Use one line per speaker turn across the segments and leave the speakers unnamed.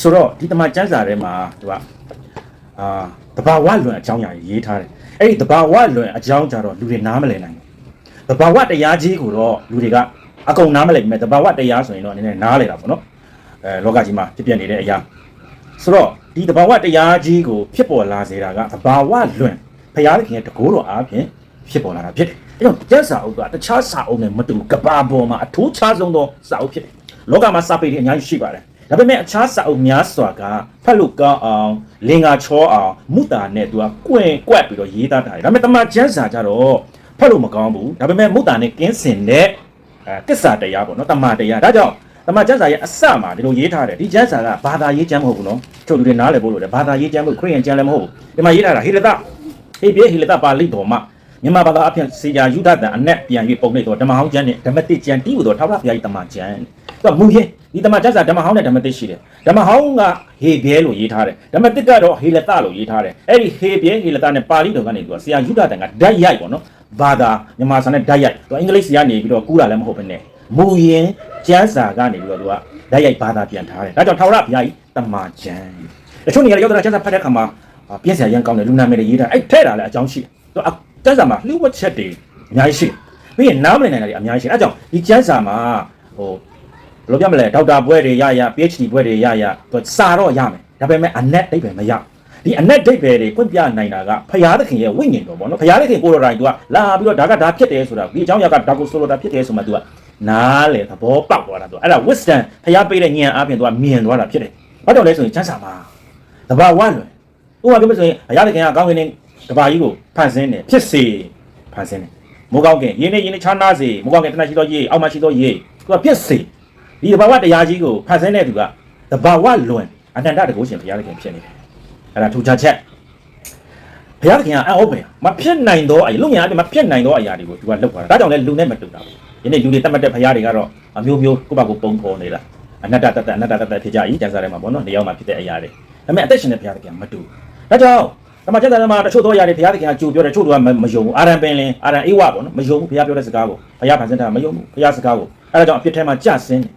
ဆိုတော့ဒီတမန်ကျမ်းစာထဲမှာသူကအာတဘာဝလွန်အကြောင်းအရာရေးထားတယ်အဲ့ဒီတဘာဝလွန်အကြောင်းကြတော့လူတွေနားမလည်နိုင်ဘူးတဘာဝတရားကြီးကိုတော့လူတွေကအကုန်နားမလည်ဘူးတဘာဝတရားဆိုရင်တော့နည်းနည်းနားလည်တာပေါ့နော်အဲလောကကြီးမှာဖြစ်ပျက်နေတဲ့အရာဆိုတော့ဒီတဘာဝတရားကြီးကိုဖြစ်ပေါ်လာစေတာကတဘာဝလွန်ဖရာသခင်ရဲ့တကိုးတော်အားဖြင့်ဖြစ်ပေါ်လာတာဖြစ်တယ်အဲ့တော့ကျမ်းစာအုပ်ကတခြားစာအုပ်နဲ့မတူကဘာပေါ်မှာအထူးခြားဆုံးသောစာအုပ်ဖြစ်တယ်လောကမှာစာပေတွေအများကြီးရှိပါတယ် ဒါပေမဲ့အခြားစာအုပ်များစွာကဖတ်လို့ကောင်းအောင်လင်္ကာချောအောင်မုတာနဲ့သူကကွင်ကွက်ပြီးတော့ရေးသားထားတယ်ဒါပေမဲ့တမန်ကျမ်းစာကြတော့ဖတ်လို့မကောင်းဘူးဒါပေမဲ့မုတာနဲ့ကင်းစင်တဲ့အဲတစ္ဆာတရားပေါ့နော်တမန်တရားဒါကြောင့်တမန်ကျမ်းစာရဲ့အစမှာဒီလိုရေးထားတယ်ဒီကျမ်းစာကဘာသာရေးကျမ်းမဟုတ်ဘူးနော်ချုပ်လူတွေနားလည်ဖို့လို့တယ်ဘာသာရေးကျမ်းမဟုတ်ခရစ်ယာန်ကျမ်းလည်းမဟုတ်ဘူးဒီမှာရေးထားတာဟေရတဟေပြဟေရတပါဠိတော်မှာမြန်မာဘာသာအဖြစ်စေချာယူဒတန်အနက်ပြန်၍ပုံနေတော့ဓမ္မဟောင်းကျမ်းနဲ့ဓမ္မတိကျမ်းတီးဟူသောထာဝရဘုရား၏တမန်ကျမ်း သူကမူရင်းဒီတမန်ကျမ်းစာဓမ္မဟောင်းနဲ့ဓမ္မတိရှိတယ်ဓမ္မဟောင်းကဟေပြဲလို့ရေးထားတယ်ဓမ္မတိကတော့ဟေလတလို့ရေးထားတယ်အဲ့ဒီဟေပြဲဟေလတနဲ့ပါဠိတော်ကနေသူကဆရာယူဒတန်ကဓာတ်ရိုက်ပေါ့နော်ဘာသာမြန်မာစာနဲ့ဓာတ်ရိုက်သူအင်္ဂလိပ်စာကနေပြီးတော့ကူးတာလည်းမဟုတ်ဘဲနဲ့မူရင်းကျမ်းစာကနေပြီးတော့သူကဓာတ်ရိုက်ဘာသာပြန်ထားတယ်ဒါကြောင့်ထာဝရဘုရား၏တမန်ကျမ်းတချို့နေရာတွေရောက်တော့ကျမ်းစာဖတ်တဲ့အခါမှာအာပြည့်စရာရန်ကောင်းတယ်လူနာမည်တွေရေးထားအဲ့ထဲ့တာလည်းအကြောင်းရှိတယ်သူကကျမ်းစာမှာလှုပ်ဝက်ချက်တွေအများကြီးရှိတယ်ပြီးရင်နားမလည်နိုင်တာတွေအများကြီးရှိတယ်အဲ့ကြောင့်ဒီကျမ်းစာမှာဟို ဘယ်လိုပြောမလဲဒေါက်တာဘွဲတွေရရ PhD ဘွဲတွေရရသူစာတော့ရမယ်ဒါပေမဲ့အနက်ဒိတ်ပဲမရဒီအနက်ဒိတ်ပဲတွေဖွင့်ပြနိုင်တာကဖရာသခင်ရဲ့ဝိညာဉ်တော်ပေါ့နော်ဖရာသခင်ကိုတော်တိုင်သူကလာပြီးတော့ဒါကဒါဖြစ်တယ်ဆိုတာဒီအကြောင်းအရာကဒါကိုဆိုလိုတာဖြစ်တယ်ဆိုမှသူကနားလေသဘောပေါက်သွားတာသူအဲ့ဒါ wisdom ဖရာပေးတဲ့ဉာဏ်အပြင်သူကမြင်သွားတာဖြစ်တယ်ဘာကြောင့်လဲဆိုရင်ချမ်းစာမှာတဘာဝလွယ်ဥပမာပြောမယ်ဆိုရင်အရာသခင်ကကောင်းကင်နဲ့တဘာကြီးကိုဖန်ဆင်းတယ်ဖြစ်စေဖန်ဆင်းတယ်မိုးကောင်းကင်ရင်းနေရင်းနေချားနာစေမိုးကောင်းကင်တနရှိသောရေအောက်မှာရှိသောရေသူကဖြစ်စေ ဒီတဘာဝတရားကြီးကိုဖန်ဆင်းတဲ့သူကတဘာဝလွန်အနန္တတကုရှင်ဘုရားသခင်ဖြစ်နေတယ်အဲ့ဒါထူခြားချက်ဘုရားသခင်ကအအောက်ပဲမဖြစ်နိုင်တော့အရာလူညာအပြင်မဖြစ်နိုင်တော့အရာတွေကိုသူကလုပ်သွားတာဒါကြောင့်လဲလူနဲ့မတူတာဘူးဒီနေ့လူတွေတတ်မှတ်တဲ့ဘုရားတွေကတော့အမျိုးမျိုးကိုယ့်ဘာကိုပုံဖော်နေတာအနတ္တတတအနတ္တတတဖြစ်ကြ၏ကျမ်းစာထဲမှာပေါ့နော်နေရာမှာဖြစ်တဲ့အရာတွေဒါပေမဲ့အသက်ရှင်တဲ့ဘုရားသခင်ကမတူဒါကြောင့်ဓမ္မကျမ်းစာထဲမှာတချို့သောအရာတွေဘုရားသခင်ကကြိုပြောတယ်တချို့တော့မမယုံဘူးအာရန်ပင်လင်အာရန်အေဝပေါ့နော်မယုံဘူးဘုရားပြောတဲ့စကားကိုဘုရားဖန်ဆင်းတာမယုံဘူးဘုရားစကားကိုအဲ့ဒါကြောင့်အဖြစ်ထဲမှာကြဆင်းတယ်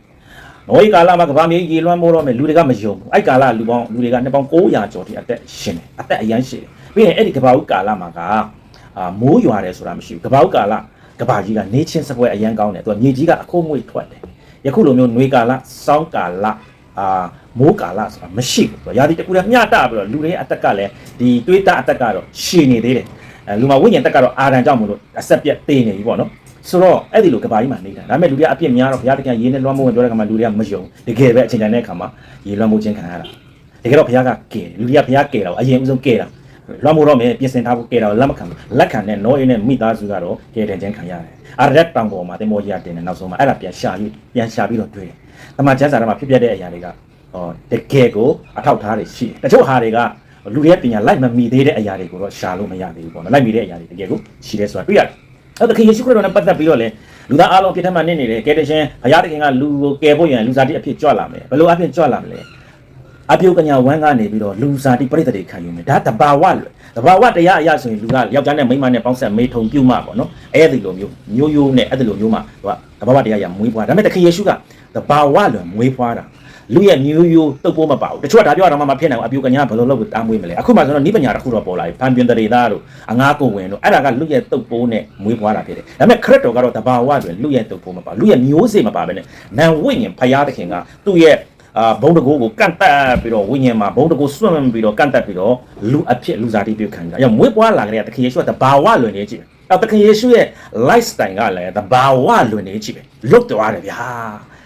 နောဤကာလမှာကဘာမြေကြီးလွှမ်းမိုးတော့မယ်လူတွေကမယုံဘူးအဲ့ကာလလူပေါင်းလူတွေကနှစ်ပေါင်း900ကျော်ထိအသက်ရှင်တယ်အသက်အရန်ရှင်တယ်ပြီးရင်အဲ့ဒီကဘာဥကာလမှာကအာမိုးရွာတယ်ဆိုတာမရှိဘူးကဘာဥကာလကဘာကြီးကနေချင်းစပွဲအရန်ကောင်းတယ်သူကမြေကြီးကအခိုးမွေ့ထွက်တယ်ယခုလိုမျိုးຫນွေကာလစောင်းကာလအာမိုးကာလဆိုတာမရှိဘူးသူကရာသီတစ်ခုတည်းမျှတပြီးတော့လူတွေရဲ့အသက်ကလည်းဒီတွေးတအသက်ကတော့ရှည်နေသေးတယ်အဲလူမှာဝိညာဉ်တက်ကတော့အာရန်ကြောင့်မလို့အဆက်ပြတ်သေးနေပြီပေါ့နော် ဆိုတော့အဲ့ဒီလိုကဘာကြီးမှာနေတာဒါပေမဲ့လူတွေကအပြစ်များတော့ဘုရားတခင်ရေးနဲ့လွှမ်းမိုးဝင်ပြောတဲ့ခါမှာလူတွေကမယုံတကယ်ပဲအချိန်တိုင်းတဲ့ခါမှာရေးလွှမ်းမိုးခြင်းခံရတာတကယ်တော့ဘုရားကကယ်လူတွေကဘုရားကယ်တာအရင်ဦးဆုံးကယ်တာလွှမ်းမိုးတော့မယ်ပြင်ဆင်ထားဖို့ကယ်တာလက်မခံဘူးလက်ခံတဲ့နောအေးနဲ့မိသားစုကတော့ကယ်တယ်ခြင်းခံရတယ်အာရက်တောင်ပေါ်မှာတင်မောကြီးကတင်တယ်နောက်ဆုံးမှာအဲ့ဒါပြန်ရှာပြီးပြန်ရှာပြီးတော့တွေ့တယ်တမန်ကျမ်းစာထဲမှာဖြစ်ပျက်တဲ့အရာတွေကဟောတကယ်ကိုအထောက်ထားတွေရှိတယ်တချို့ဟာတွေကလူတွေရဲ့ပညာလိုက်မမီသေးတဲ့အရာတွေကိုတော့ရှာလို့မရသေးဘူးပေါ့နော်လိုက်မီတဲ့အရာတွေတကယ်ကိုရှိတယ်ဆိုတာတွေ့ရတယ် အဲ့ဒါခင်ယေရှုခရစ်တော်နဲ့ပတ်သက်ပြီးတော့လေလူသားအလုံးအပြစ်ထက်မှနစ်နေတယ်ကယ်တင်ရှင်ဘုရားသခင်ကလူကိုကယ်ဖို့ရန်လူစားတိအဖြစ်ကြွလာမယ်ဘယ်လိုအဖြစ်ကြွလာမလဲအပြုတ်ကညာဝမ်းကနေပြီးတော့လူစားတိပြိတ္တတွေခံယူမယ်ဒါတဘာဝလွယ်တဘာဝတရားအရာဆိုရင်လူကယောက်ျားနဲ့မိန်းမနဲ့ပေါင်းဆက်မေထုံပြုတ်မှပေါ့နော်အဲ့ဒီလိုမျိုးမျိုးရိုးနဲ့အဲ့ဒီလိုမျိုးမှသူကတဘာဝတရားရမွေးဖွားဒါပေမဲ့တခင်ယေရှုကတဘာဝလွယ်မွေးဖွားတာ လူရဲ့မျိုးရိုးတုတ်ပိုးမပါဘူးတချို့ကဒါပြောတာမှမဖြစ်နိုင်ဘူးအပြုတ်ကညာဘယ်လိုလုပ်ကိုတားမွေးမလဲအခုမှဆိုတော့နိပညာတစ်ခုတော့ပေါ်လာပြီဖန်ပြင်းတရေသားတို့အငားကိုဝင်တို့အဲ့ဒါကလူရဲ့တုတ်ပိုးနဲ့မွေးဖွားတာဖြစ်တယ်ဒါပေမဲ့ခရစ်တော်ကတော့တဘာဝလွယ်လူရဲ့တုတ်ပိုးမပါလူရဲ့မျိုးစေ့မပါဘဲနဲ့နံဝိညာဉ်ဖျားသခင်ကသူ့ရဲ့အာဘုံတကိုးကိုကန့်တက်ပြီးတော့ဝိညာဉ်မှာဘုံတကိုးစွန့်ပြီးတော့ကန့်တက်ပြီးတော့လူအဖြစ်လူစားတိပြုခံကြ။အဲကြောင့်မွေးပွားလာကြတဲ့တခင်ယေရှုကတဘာဝလွယ်နေကြည့်။အဲတခင်ယေရှုရဲ့ lifestyle ကလည်းတဘာဝလွယ်နေကြည့်ပဲ။လွတ်သွားတယ်ဗျာ။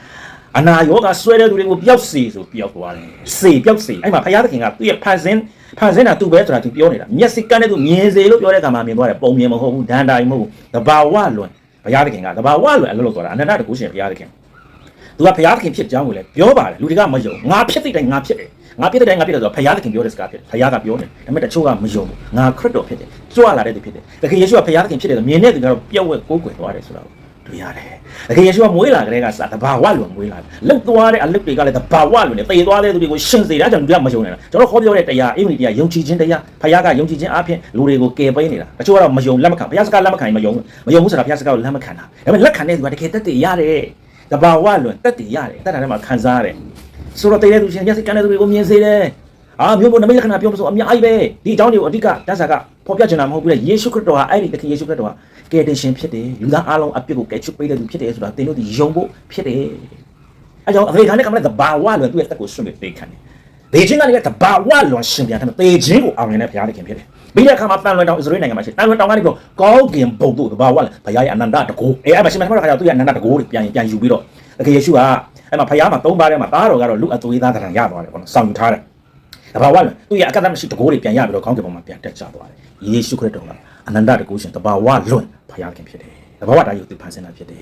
အနာယောဂဆွဲတဲ့သူတွေကိုပျောက်စေဆိုပျောက်သွားတယ်။စေပျောက်စေအဲ့မှာဘုရားသခင်ကသူ့ရဲ့ဖန်ဆင်းဖန်ဆင်းတာသူပဲဆိုတာသူပြောနေတာ။မျက်စိကန်းတဲ့သူမြင်စေလို့ပြောတဲ့အခါမှာမြင်သွားတယ်ပုံမြင်မဟုတ်ဘူးဒန္တာကြီးမဟုတ်ဘူး။တဘာဝလွယ်ဘုရားသခင်ကတဘာဝလွယ်အလုပ်လုပ်သွားတာအနန္တတကုရှင်ဘုရားသခင်။ तू ကဘုရားသခင်ဖြစ်ကြောင်းကိုလည်းပြောပါတယ်လူတွေကမယုံငါဖြစ်တဲ့တိုင်းငါဖြစ်တယ်ငါဖြစ်တဲ့တိုင်းငါဖြစ်တယ်ဆိုတော့ဘုရားသခင်ပြောတဲ့စကားဖြစ်တယ်ဘုရားကပြောတယ်ဒါပေမဲ့တချို့ကမယုံဘူးငါခရစ်တော်ဖြစ်တယ်ကြွလာတဲ့သူဖြစ်တယ်တခင်ယေရှုကဘုရားသခင်ဖြစ်တယ်ဆိုမြင်တဲ့သူကတော့ပြက်ဝက်ကိုးကွယ်သွားတယ်ဆိုတော့ တွေ့ရတယ်တခင်ယေရှုကမွေးလာတဲ့ကစတဘာဝလွန်မွေးလာတယ်လှုပ်သွားတဲ့အလုပ်တွေကလည်းတဘာဝလွန်နေတေသွားတဲ့သူတွေကိုရှင်စေတာကြောင့်လူကမယုံနေတာကျွန်တော်ခေါ်ပြောတဲ့တရားအိမ်ကြီးတရားယုံကြည်ခြင်းတရားဘုရားကယုံကြည်ခြင်းအပြင်လူတွေကိုကယ်ပေးနေတာတချို့ကတော့မယုံလက်မခံဘုရားစကားလက်မခံရင်မယုံမယုံဘူးဆိုတာဘုရားစကားကိုလက်မခံတာဒါပေမဲ့လက်ခံတဲ့သူကတကယ်တက်တည်ရတယ်တဘာဝလွန်တက်တည်ရတယ်တက်တာထဲမှာခံစားရတယ်ဆိုတော့တေးတဲ့သူရှင်မျက်စိကန်းတဲ့သူတွေကိုမြင်စေတယ် အာမျိုးဘုံနမိတ်လက္ခဏာပြောမဆိုအများကြီးပဲဒီအကြောင်းတွေကိုအဓိကတတ်ဆာကဖော်ပြချင်တာမဟုတ်ဘူးလေယေရှုခရစ်တော်ဟာအဲ့ဒီတခင်ယေရှုခရစ်တော်ဟာကယ်တင်ရှင်ဖြစ်တယ်လူသားအလုံးအပြစ်ကိုကယ်ချုပ်ပေးတဲ့သူဖြစ်တယ်ဆိုတာသင်တို့ဒီယုံဖို့ဖြစ်တယ်အဲကြောင့်အဖေခါနဲ့ကမလည်းတဘာဝလွန်သူ့ရဲ့တက်ကိုဆွံ့ပြီးပေးခံတယ်ဒေချင်းကနေတဘာဝလွန်ရှင်ပြန်တယ်တေချင်းကိုအောင်နေတဲ့ဘုရားသခင်ဖြစ်တယ်ပြီးတဲ့အခါမှာတန်လွန်တောင်အစ္စရေးနိုင်ငံမှာရှိတန်လွန်တောင်ကနေပြီးကောင်းကင်ဘုံတို့တဘာဝလွန်ဘုရားရဲ့အနန္တတကူအဲအဲ့မှာရှင်မထမခါကျသူ့ရဲ့အနန္တတကူကိုပြန်ပြန်ယူပြီးတော့တကယ်ယေရှုကအဲ့မှာဘုရားမှာသုံးပါးထဲမှာသားတော်ကတော့လူအသွေးသားတရံရသွားတယ်ပေါ့နော်ဆောင်ယူထားတယ် တဘာဝလွန်သူ့ရဲ့အကတမရှိတကူတွေပြန်ရပြီးတော့ကောင်းကင်ဘုံမှာပြန်တက်ကြသွားတယ်ယေရှုခရစ်တော်ကအနန္တတကူရှင်တဘာဝလွန်ဘုရားသခင်ဖြစ်တယ်တဘာဝတာယုတ်သူဖန်ဆင်းတာဖြစ်တယ်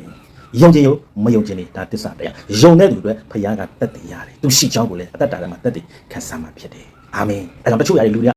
ယုံခြင်းယုံမယုံခြင်းတွေဒါတစ္ဆာတရားယုံတဲ့သူတွေဘုရားကတက်တည်ရတယ်သူရှိချောင်းကိုလည်းအသက်တာထဲမှာတက်တည်ခံစားမှာဖြစ်တယ်အာမင်အဲကြောင့်တချို့ຢာတွေလူတွေ